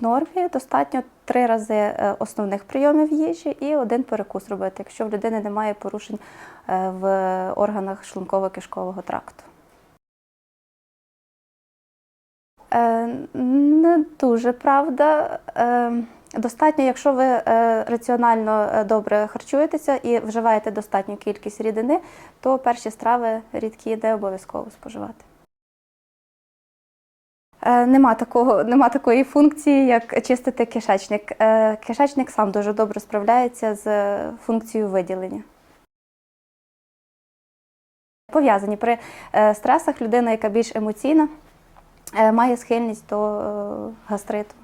В нормі достатньо три рази е, основних прийомів їжі і один перекус робити, якщо в людини немає порушень е, в органах шлунково-кишкового тракту. Е, Не дуже правда. Достатньо, якщо ви раціонально добре харчуєтеся і вживаєте достатню кількість рідини, то перші страви рідкі не обов'язково споживати. Е, Нема, такого, нема такої функції, як чистити кишечник. Е, Кишечник сам дуже добре справляється з функцією виділення. Пов'язані при е, стресах людина, яка більш емоційна, має схильність до гастриту.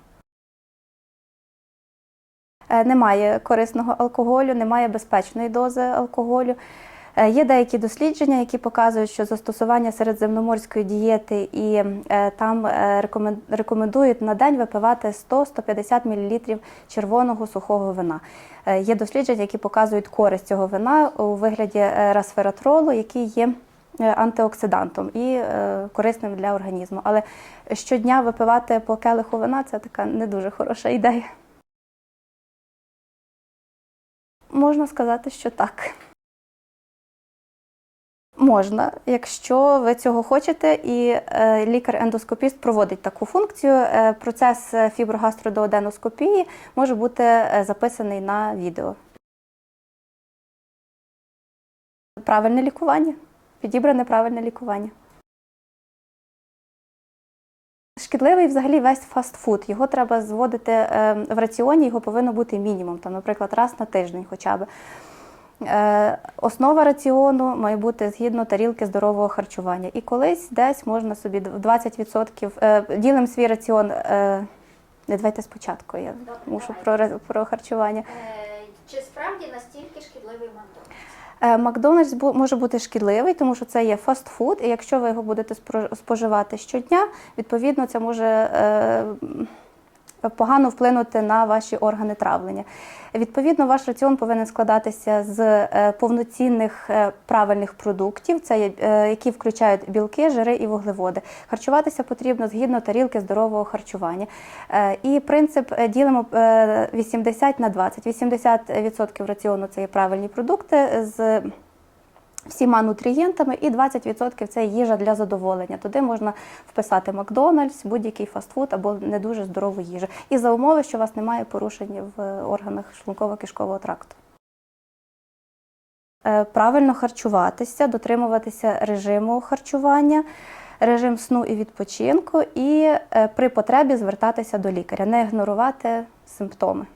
Немає корисного алкоголю, немає безпечної дози алкоголю. Е, Є деякі дослідження, які показують, що застосування середземноморської дієти і е, там е, рекомендують на день випивати 100-150 мл червоного сухого вина. Є дослідження, які показують користь цього вина у вигляді расфератролу, який є антиоксидантом і корисним для організму. Але щодня випивати по келиху вина це така не дуже хороша ідея. Можна сказати, що так. Можна, якщо ви цього хочете, і е, лікар-ендоскопіст проводить таку функцію. Е, процес е, фіброгастродооденоскопії може бути записаний на відео. Правильне лікування. Підібране правильне лікування. Шкідливий взагалі весь фастфуд. Його треба зводити в раціоні, його повинно бути мінімум, там, наприклад, раз на тиждень хоча б. Е, Основа раціону має бути згідно тарілки здорового харчування. І колись десь можна собі в 20% е, ділимо свій раціон. е, Не давайте спочатку, я мушу про, про харчування. Чи справді настільки шкідливий Макдональдс? Макдональдс може бути шкідливий, тому що це є фастфуд, і якщо ви його будете споживати щодня, відповідно це може погано вплинути на ваші органи травлення. Відповідно, ваш раціон повинен складатися з е, повноцінних е, правильних продуктів, це є, е, які включають білки, жири і вуглеводи. Харчуватися потрібно згідно тарілки здорового харчування. І принцип ділимо е, 80 на 20. 80% раціону це є правильні продукти з всіма нутрієнтами, і 20% це їжа для задоволення. Туди можна вписати Макдональдс, будь-який фастфуд або не дуже здорову їжу. І за умови, що у вас немає порушень в органах шлунково-кишкового тракту. Е, Правильно харчуватися, дотримуватися режиму харчування, режим сну і відпочинку, і е, при потребі звертатися до лікаря, не ігнорувати симптоми.